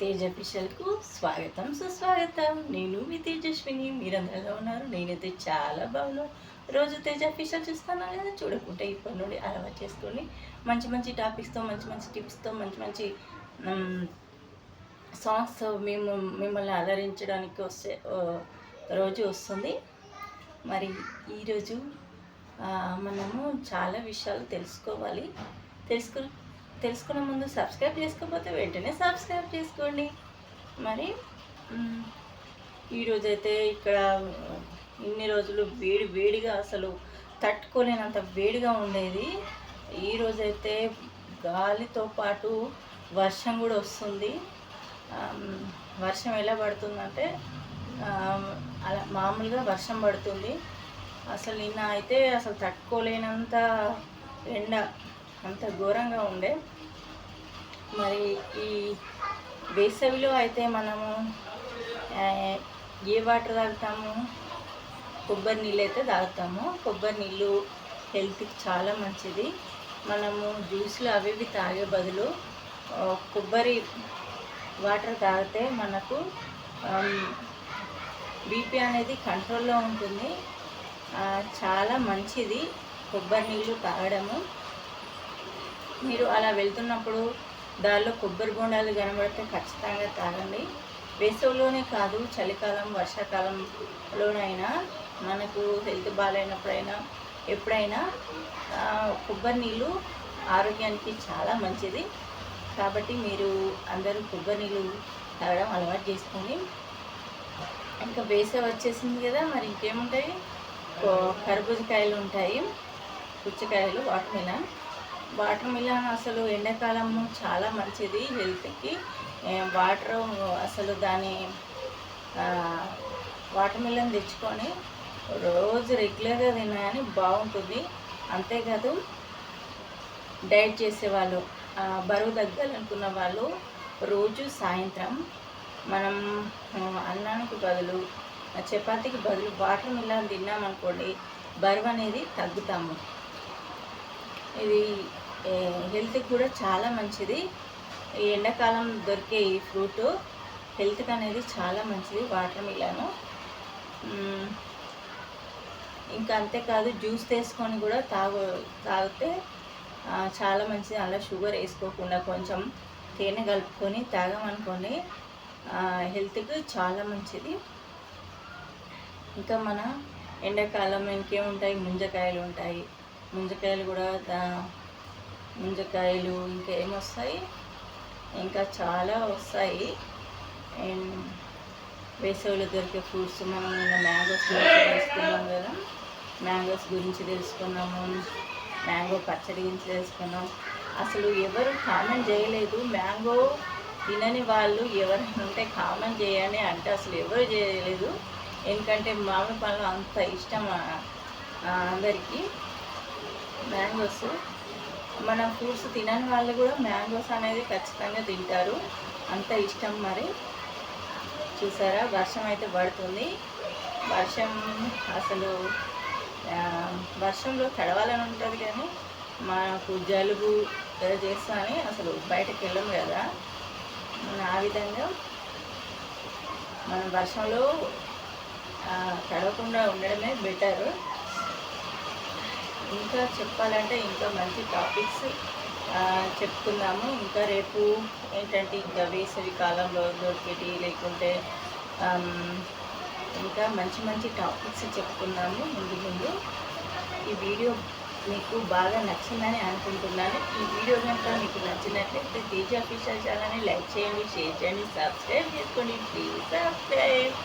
తేజ పిషల్కు స్వాగతం సుస్వాగతం. నేను మీ తేజస్విని మీరందరూ ఎలా ఉన్నారు? నేనైతే చాలా బాగున్నాను రోజు తేజ పిషల్ చూస్తాను కదా చూడకుంటే ఇప్పటి నుండి అలవాటు చేసుకొని మంచి మంచి టాపిక్స్తో మంచి మంచి టిప్స్తో మంచి మంచి సాంగ్స్తో మేము మిమ్మల్ని అలరించడానికి వస్తే రోజు వస్తుంది. మరి ఈరోజు మనము చాలా విషయాలు తెలుసుకోవాలి. తెలుసుకు తెలుసుకునే ముందు సబ్స్క్రైబ్ చేసుకోకపోతే వెంటనే సబ్స్క్రైబ్ చేసుకోండి. మరి మ్, ఈరోజైతే ఇక్కడ ఇన్ని రోజులు వేడి వేడిగా అసలు తట్టుకోలేనంత వేడిగా ఉండేది. ఈరోజైతే గాలితో పాటు వర్షం కూడా వస్తుంది. వర్షం ఎలా పడుతుందంటే అలా మామూలుగా వర్షం పడుతుంది. అసలు నిన్న అయితే అసలు తట్టుకోలేనంత ఎండ. అంత ఘోరంగా ఉండే. మరి ఈ వేసవిలో అయితే మనము ఏ వాటర్ తాగుతాము? కొబ్బరి నీళ్ళు అయితే తాగుతాము. కొబ్బరి నీళ్ళు హెల్త్కి చాలా మంచిది. మనము జ్యూస్లు అవి ఇవి తాగే బదులు కొబ్బరి వాటర్ తాగితే మనకు బీపీ అనేది కంట్రోల్లో ఉంటుంది. చాలా మంచిది కొబ్బరి నీళ్ళు తాగడము. మీరు అలా వెళ్తున్నప్పుడు దానిలో కొబ్బరి బోండాలు కనబడితే ఖచ్చితంగా తాగండి. వేసవిలోనే కాదు చలికాలం వర్షాకాలంలోనైనా మనకు హెల్త్ బాగాలేనప్పుడైనా ఎప్పుడైనా కొబ్బరి నీళ్ళు ఆరోగ్యానికి చాలా మంచిది. కాబట్టి మీరు అందరూ కొబ్బరి నీళ్ళు తాగడం అలవాటు చేసుకొని ఇంకా వేసవి వచ్చేసింది కదా మరి ఇంకేముంటాయి? కర్బూజకాయలు ఉంటాయి. పుచ్చకాయలు వాటి మిలన్. వాటర్ మిలన్ అసలు ఎండాకాలము చాలా మంచిది హెల్త్కి. వాటర్ అసలు దాని వాటర్ మిలన్ తెచ్చుకొని రోజు రెగ్యులర్గా తినాలని బాగుంటుంది. అంతేకాదు డైట్ చేసేవాళ్ళు బరువు తగ్గాలనుకున్న వాళ్ళు రోజు సాయంత్రం మనం అన్నానికి బదులు చపాతీకి బదులు వాటర్ మిలన్ తిన్నామనుకోండి బరువు అనేది తగ్గుతాము. ఇది హెల్త్కి కూడా చాలా మంచిది. ఈ ఎండాకాలం దొరికే ఈ ఫ్రూట్ హెల్త్కి అనేది చాలా మంచిది వాటర్ మిలాను ఇంకా అంతేకాదు జ్యూస్ తీసుకొని కూడా తాగు తాగితే చాలా మంచిది. అలా షుగర్ వేసుకోకుండా కొంచెం తేనె కలుపుకొని తాగమనుకోండి హెల్త్కి చాలా మంచిది. ఇంకా మన ఎండాకాలం ఇంకేముంటాయి? ముంజకాయలు ఉంటాయి ముంజకాయలు కూడా ముంజకాయలు ఇంకా ఏమొస్తాయి ఇంకా చాలా వస్తాయి. అండ్ వేసవిలో దొరికే ఫ్రూట్స్ మనం నిన్న మ్యాంగోస్ తెలుసుకున్నాం కదా? మ్యాంగోస్ గురించి తెలుసుకున్నాము. మ్యాంగో పచ్చడి గురించి తెలుసుకున్నాం. అసలు ఎవరు కామెంట్ చేయలేదు. మ్యాంగో తినని వాళ్ళు ఎవరైనా ఉంటే కామెంట్ చేయని అంటే అసలు ఎవరు చేయలేదు. ఎందుకంటే మామిడి పళ్ళు అంత ఇష్టం అందరికీ. మ్యాంగోస్. మన ఫ్రూట్స్ తినని వాళ్ళు కూడా మ్యాంగోస్ అనేది ఖచ్చితంగా తింటారు. అంత ఇష్టం మరి. చూసారా? వర్షం అయితే పడుతుంది. వర్షం అసలు వర్షంలో తడవాలని ఉంటుంది కానీ మనకు జలుబు ఏదో చేస్తామని అసలు బయటకు వెళ్ళము కదా. ఆ విధంగా మనం వర్షంలో తడవకుండా ఉండడమే బెటర్. ఇంకా చెప్పాలంటే ఇంకా మంచి టాపిక్స్ ఆ, చెప్పుకుందాము ఇంకా రేపు ఏంటంటే ఇంకా వేసవి కాలంలో దొరికేటి లేకుంటే ఇంకా మంచి మంచి టాపిక్స్ చెప్పుకున్నాము ముందు ముందు. ఈ వీడియో మీకు బాగా నచ్చిందని అనుకుంటున్నాను. ఈ వీడియో కనుక మీకు నచ్చినట్లయితే తేజ అఫీషియల్ ఛానల్ని లైక్ చేయండి షేర్ చేయండి సబ్స్క్రైబ్ చేసుకోండి. Please subscribe.